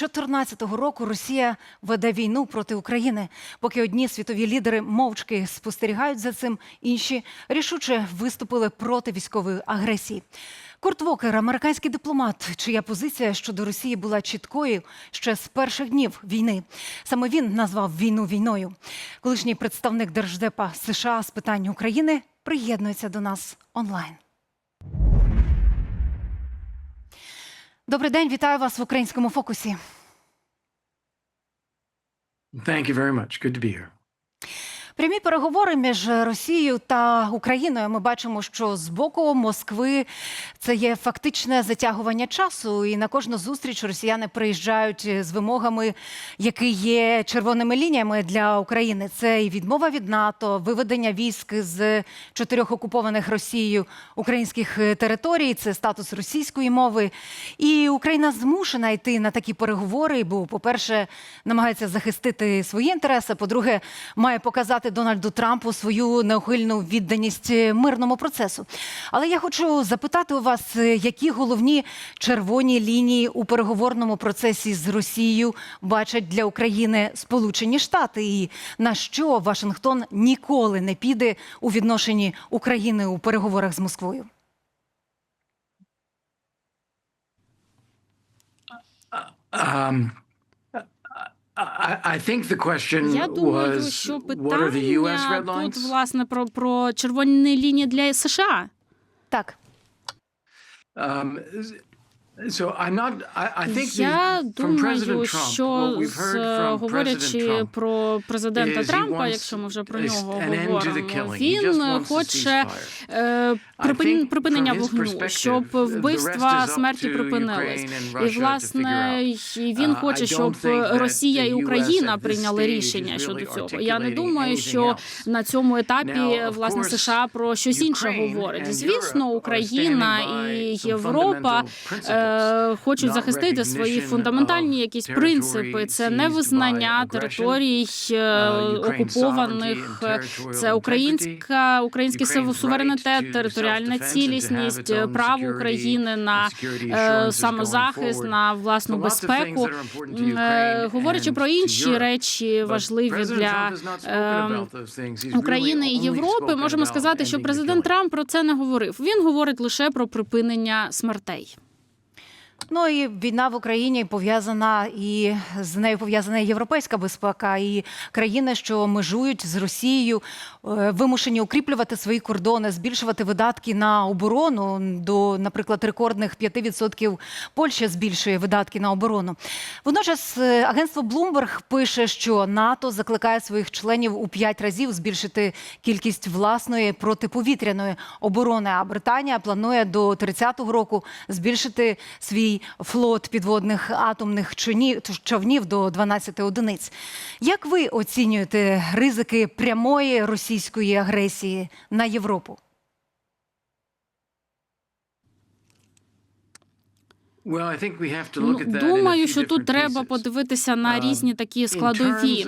2014 року Росія веде війну проти України. Поки одні світові лідери мовчки спостерігають за цим, інші рішуче виступили проти військової агресії. Курт Вокер, американський дипломат, чия позиція щодо Росії була чіткою ще з перших днів війни. Саме він назвав війну війною. Колишній представник держдепа США з питань України приєднується до нас онлайн. Добрий день, вітаю вас в українському фокусі. Thank you very much. Good to be here. Прямі переговори між Росією та Україною. Ми бачимо, що з боку Москви це є фактичне затягування часу. І на кожну зустріч росіяни приїжджають з вимогами, які є червоними лініями для України. Це і відмова від НАТО, виведення військ з чотирьох окупованих Росією українських територій. Це статус російської мови. І Україна змушена йти на такі переговори, бо, по-перше, намагається захистити свої інтереси. По-друге, має показати Дональду Трампу свою неухильну відданість мирному процесу. Але я хочу запитати у вас, які головні червоні лінії у переговорному процесі з Росією бачать для України Сполучені Штати, і на що Вашингтон ніколи не піде у відношенні України у переговорах з Москвою? Um, I, I think the question Я думаю, was що what are the U.S. red питання lines? тут власне про, про червоні лінії для США. Так. Um, Я думаю, що з, говорячи Trump про президента Трампа, якщо ми вже про нього говоримо, він хоче е, припинення вогню, щоб вбивства смерті припинились. І власне він Uh, хоче, щоб Росія і Україна прийняли рішення щодо цього. Я не думаю, що на цьому етапі власне США про щось інше говорить. Звісно, Україна і Європа е, хочуть захистити свої фундаментальні якісь принципи. Це by aggression, територій е, uh, Ukraine's окупованих. Це українська український суверенітет, територіальна цілісність, право України на е, самозахист, на власну безпеку. е, Говорячи про інші речі важливі для України і Європи, можемо сказати, що президент. Трамп про це не говорив. Він говорить лише про припинення смертей. Ну і війна в Україні пов'язана і з нею пов'язана європейська безпека, і країни, що межують з Росією, е, вимушені укріплювати свої кордони, збільшувати видатки на оборону до, наприклад, рекордних 5% Польща збільшує видатки на оборону. Водночас е, агентство Bloomberg пише, що НАТО закликає своїх членів у 5 разів збільшити кількість власної протиповітряної оборони. А Британія планує до 30-го року збільшити свій флот підводних атомних човнів- до 12 одиниць. Як ви оцінюєте ризики прямої російської агресії на Європу? Думаю, що тут треба подивитися на Um, різні такі складові.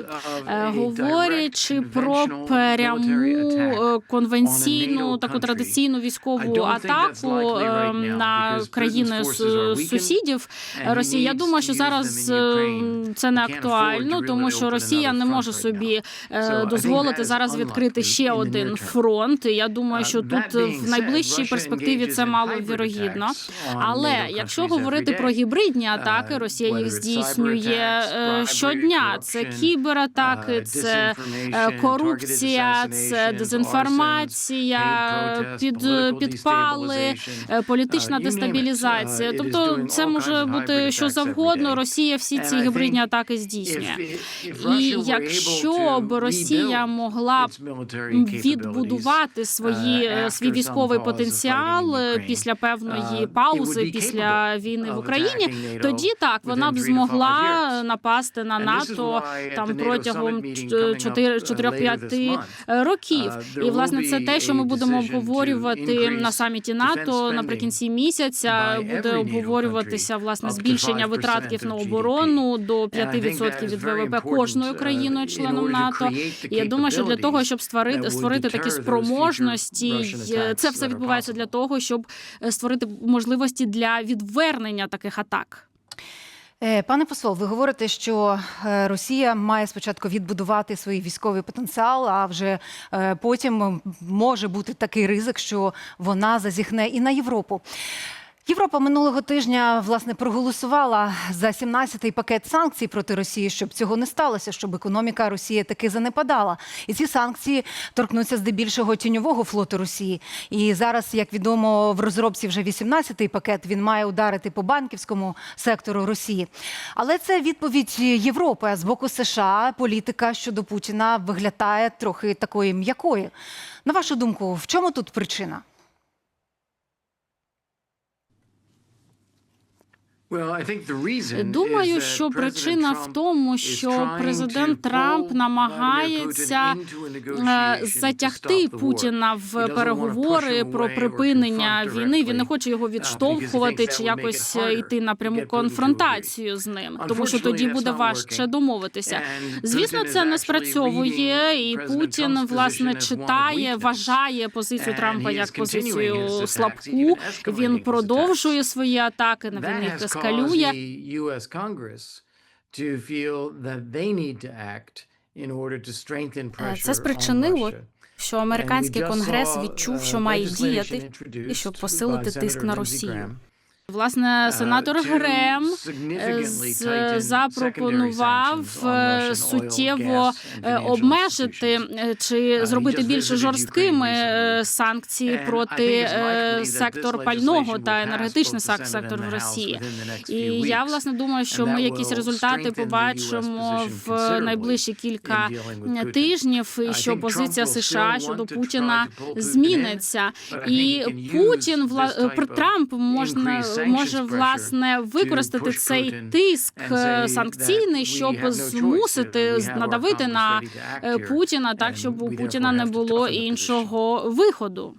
Е, Говорячи про пряму е, конвенційну таку традиційну військову атаку е, на країни сусідів Росії. Я думаю, що зараз е, це не актуально, тому що Росія не може собі е, дозволити зараз відкрити ще один фронт. Я думаю, що Uh, тут в найближчій перспективі це мало вірогідно. Але якщо countries говорити про гібридні атаки, Uh, Росія їх здійснює е, щодня. Це кібератаки, uh, це е, корупція, це дезінформація, під підпали, е, політична uh, дестабілізація. Uh, Тобто, це може бути що завгодно. Росія всі ці гібридні атаки здійснює. І якщо б Росія могла б відбудувати свої uh, е, свій військовий потенціал е, після певної uh, паузи, після capable війни в Україні, тоді так вона б змогла напасти на НАТО там протягом summit meeting coming up, uh, later this 4-5 років. uh, І власне це те, що ми будемо обговорювати на саміті НАТО наприкінці місяця. Буде обговорюватися власне збільшення 5% на оборону до And I 5% від ВВП кожною uh, країною членом НАТО. І я думаю, що для того, щоб створити створити такі спроможності, attacks це все відбувається для того, щоб е, створити можливості для відвернення таких атак. Е, Пане посол, ви говорите, що е, Росія має спочатку відбудувати свій військовий потенціал, а вже е, потім може бути такий ризик, що вона зазіхне і на Європу. Європа минулого тижня власне проголосувала за 17-й пакет санкцій проти Росії, щоб цього не сталося, щоб економіка Росії таки занепадала. І ці санкції торкнуться здебільшого тіньового флоту Росії. І зараз, як відомо, в розробці вже 18-й пакет він має ударити по банківському сектору Росії. Але це відповідь Європи. З боку США політика щодо Путіна виглядає трохи такою м'якою. На вашу думку, в чому тут причина? Думаю, що причина в тому, що президент Трамп намагається е, затягти Путіна в переговори про припинення війни. Він не хоче його відштовхувати чи якось е, йти на пряму конфронтацію з ним, тому що тоді буде важче домовитися. Звісно, це не спрацьовує, і Путін власне читає, вважає позицію Трампа як позицію слабку. Він продовжує свої атаки на він ескалює. Е, Це спричинило, що американський конгрес відчув, що має діяти, і щоб посилити тиск на Росію. Власне, сенатор Грем е, запропонував е, суттєво е, обмежити чи зробити більш жорсткими санкції проти сектор пального та енергетичний сек- сектор в Росії. І я власне думаю, що ми якісь результати побачимо в найближчі кілька тижнів, і що позиція США щодо Путіна зміниться. І Путін Трамп можна може власне використати цей тиск е, санкційний, щоб змусити надавити на е, Путіна так, щоб у Путіна не було іншого виходу.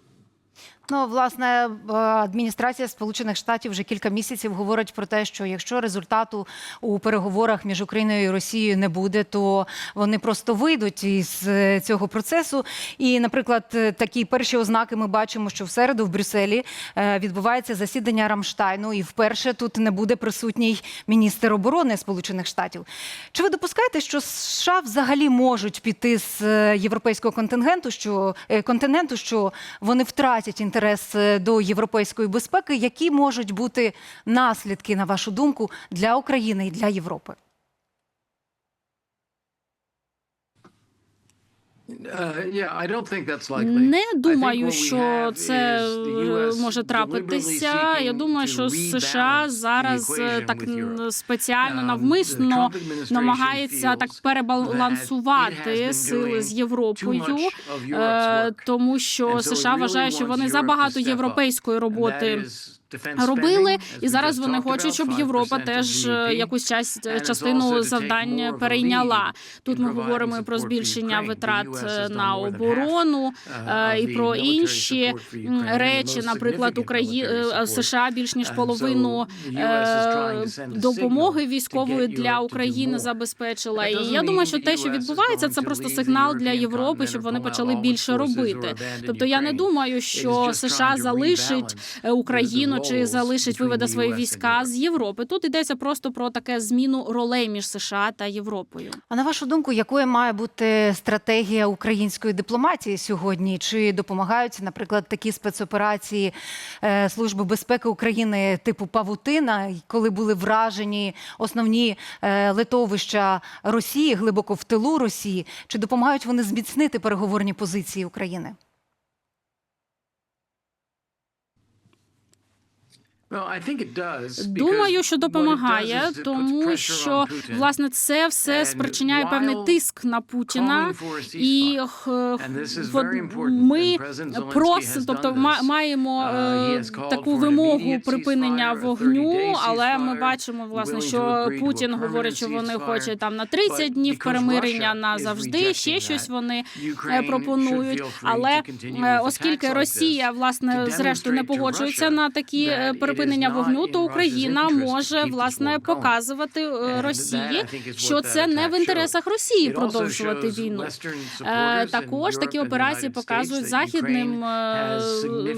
Ну, власне, е, адміністрація Сполучених Штатів вже кілька місяців говорить про те, що якщо результату у переговорах між Україною і Росією не буде, то вони просто вийдуть із е, цього процесу. І, наприклад, е, такі перші ознаки ми бачимо, що в середу в Брюсселі відбувається засідання Рамштайну, і вперше тут не буде присутній міністр оборони Сполучених Штатів. Чи ви допускаєте, що США взагалі можуть піти з європейського контингенту, що континенту, що вони втратять інтерес е, до європейської безпеки? Які можуть бути наслідки, на вашу думку, для України і для Європи? Не думаю, що це е, може трапитися. Я думаю, що США зараз е, так спеціально навмисно намагається так перебалансувати сили з Європою, е, тому що США вважає, що вони забагато європейської роботи. Робили і зараз вони хочуть, щоб Європа теж е, якусь часть частину завдань перейняла. Тут ми говоримо і про збільшення витрат е, на оборону е, і про інші речі. Наприклад, Украї... е, США більш ніж половину е, допомоги військової для України забезпечила. І я думаю, що те, що відбувається, це просто сигнал для Європи, щоб вони почали більше робити. Тобто я не думаю, що США залишить е, Україну чи залишить виведе свої війська з Європи. Тут йдеться просто про таке зміну ролей між США та Європою. А на вашу думку, якою має бути стратегія української дипломатії сьогодні? Чи допомагають, наприклад, такі спецоперації е, Служби безпеки України типу Павутина, коли були вражені основні е, литовища Росії глибоко в тилу Росії? Чи допомагають вони зміцнити переговорні позиції України? Думаю, що допомагає, тому що власне це все спричиняє певний тиск на Путіна, і ми просимо, тобто маємо е, таку вимогу припинення вогню, але ми бачимо власне, що Путін говорить, що вони хочуть там на 30 днів перемирення назавжди. Ще щось вони е, пропонують. Але е, оскільки Росія власне зрештою не погоджується на такі перепинення припинення вогню, то Україна може власне показувати е, Росії, що це не в інтересах Росії продовжувати війну. Е, Також такі операції показують західним е,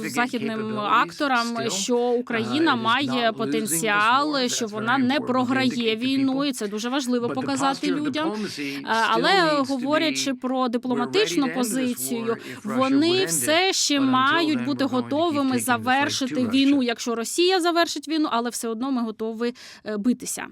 західним акторам, що Україна має потенціал, що вона не програє війну, і це дуже важливо показати людям. Але говорячи про дипломатичну позицію, вони все ще мають бути готовими завершити війну, якщо Росія завершить війну, але все одно ми готові е, битися.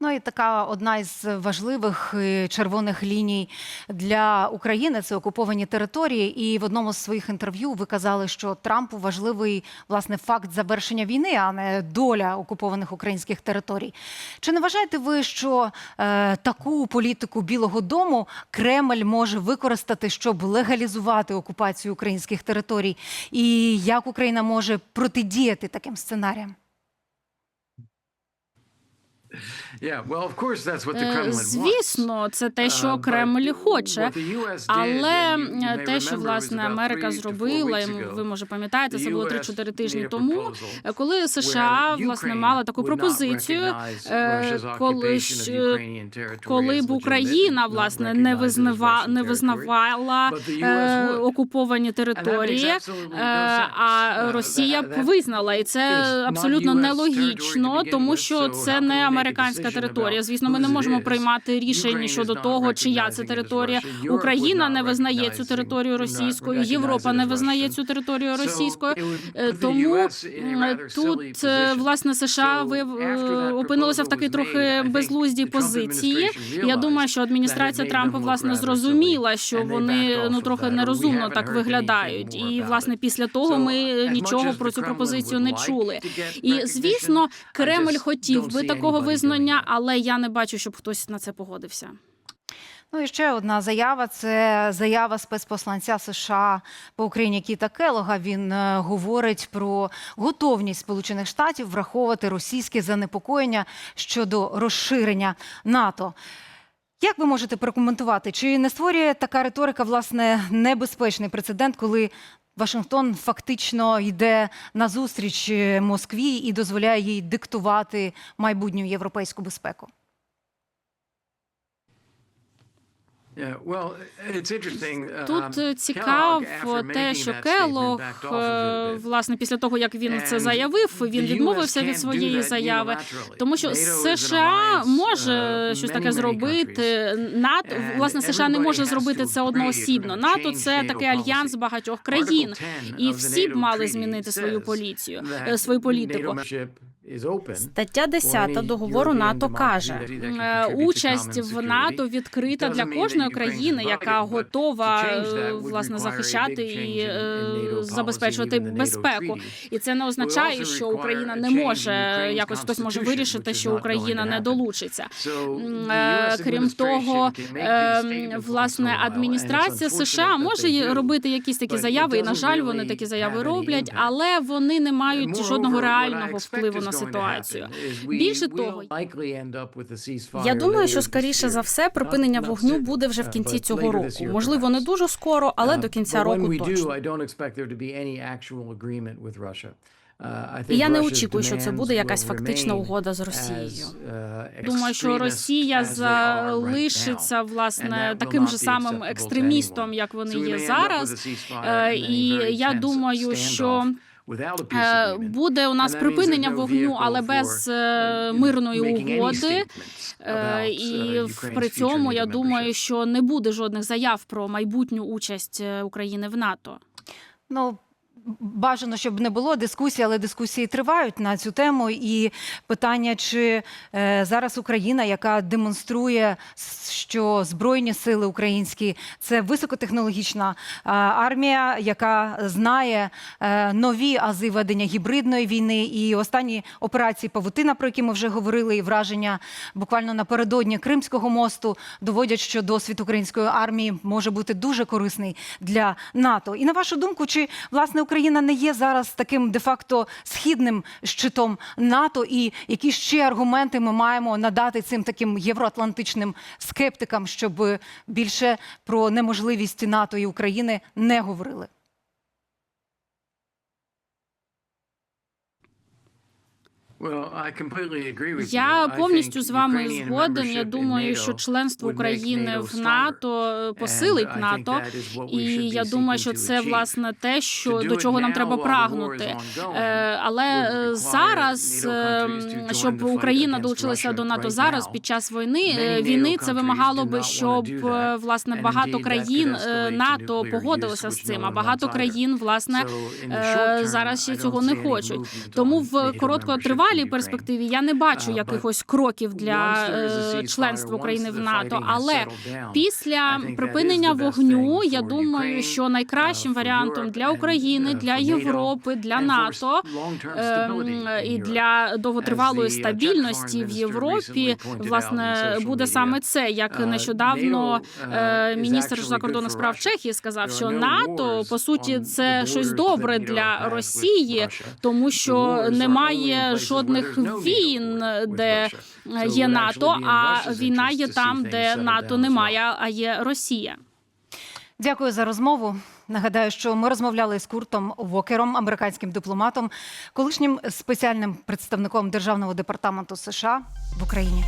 Ну і така одна із важливих е, червоних ліній для України це окуповані території. І в одному з своїх інтерв'ю ви казали, що Трампу важливий власне факт завершення війни, а не доля окупованих українських територій. Чи не вважаєте ви, що е, таку політику Білого Дому Кремль може використати, щоб легалізувати окупацію українських територій? І як Україна може протидіяти таким сценаріям? Е, Звісно, це те, що Кремль хоче. Але е, те, що власне Америка зробила, і ви може пам'ятаєте, це було 3-4 тижні тому, е, коли США власне мала таку пропозицію, коли ж- коли б Україна власне не визнава не визнавала окуповані території, а Росія б визнала, і це абсолютно нелогічно, тому що це не американська територія. Звісно, ми не можемо приймати рішень щодо того, чия це територія. Україна не визнає цю територію російською, Європа не визнає цю територію російською. Тому тут е, власне США ви е, опинилися в такій трохи безлуздій позиції. Я думаю, що адміністрація Трампа власне зрозуміла, що вони ну трохи нерозумно так виглядають. І власне після того ми нічого про цю пропозицію не чули. І звісно, Кремль хотів би такого визнання, але я не бачу, щоб хтось на це погодився. Ну і ще одна заява це заява спецпосланця США по Україні Кіта Келога. Він е, говорить про готовність Сполучених Штатів враховувати російське занепокоєння щодо розширення НАТО. Як ви можете прокоментувати, чи не створює така риторика власне небезпечний прецедент, коли Вашингтон фактично йде назустріч е, Москві і дозволяє їй диктувати майбутню європейську безпеку? Тут е, цікаво те, що Келлог, е, власне, після того як він це заявив, він відмовився від своєї заяви, тому що США може щось таке зробити. НАТО власне США не може зробити це одноосібно. НАТО це такий альянс багатьох країн, і всі б мали змінити свою поліцію, е, свою політику. Стаття 10 договору НАТО каже, Е, Участь в НАТО відкрита для кожної країни, яка готова е, власне захищати і е, забезпечувати безпеку. І це не означає, що Україна не може якось хтось може вирішити, що Україна не долучиться. Крім того, власне, адміністрація США може робити якісь такі заяви, і на жаль, вони такі заяви роблять, але вони не мають жодного реального впливу на ситуацію. Більше того, я думаю, що скоріше за все припинення вогню буде вже в кінці цього року. Можливо, не дуже скоро, але до кінця року точно. І я не очікую, що це буде якась фактична угода з Росією. Думаю, що Росія залишиться власне таким же самим екстремістом, як вони є зараз. Е, І я думаю, що буде у нас припинення вогню, але без е, мирної угоди. Е, І в- при цьому я думаю, що не буде жодних заяв про майбутню участь е, України в НАТО. Ну, бажано, щоб не було дискусій, але дискусії тривають на цю тему. І питання, чи е, зараз Україна, яка демонструє, що збройні сили українські це високотехнологічна е, армія, яка знає е, нові ази ведення гібридної війни і останні операції Павутина, про які ми вже говорили, і враження буквально напередодні Кримського мосту доводять, що досвід української армії може бути дуже корисний для НАТО. І на вашу думку, чи власне Україна не є зараз таким де-факто східним щитом НАТО, і які ще аргументи ми маємо надати цим таким євроатлантичним скептикам, щоб більше про неможливість НАТО і України не говорили? Я повністю з вами згоден. Я думаю, що членство України в НАТО посилить НАТО, і я думаю, що це власне те, що до чого нам треба прагнути. Е, Але е, зараз, е, щоб Україна долучилася до НАТО зараз під час війни, е, війни це вимагало би, щоб власне багато країн НАТО погодилося з цим. А багато країн власне зараз ще цього не хочуть. Тому в короткотривалій перспективі. Я не бачу якихось кроків для е, членства України в НАТО. Але після припинення вогню я думаю, що найкращим варіантом для України, для Європи, для НАТО ем, і для довготривалої стабільності в Європі власне буде саме це, як нещодавно е, міністр закордонних справ Чехії сказав, що НАТО по суті це щось добре для Росії, тому що немає жодних війн, де є НАТО, а війна є там, де НАТО немає, а є Росія. Дякую за розмову. Нагадаю, що ми розмовляли з Куртом Вокером, американським дипломатом, колишнім спеціальним представником державного департаменту США в Україні.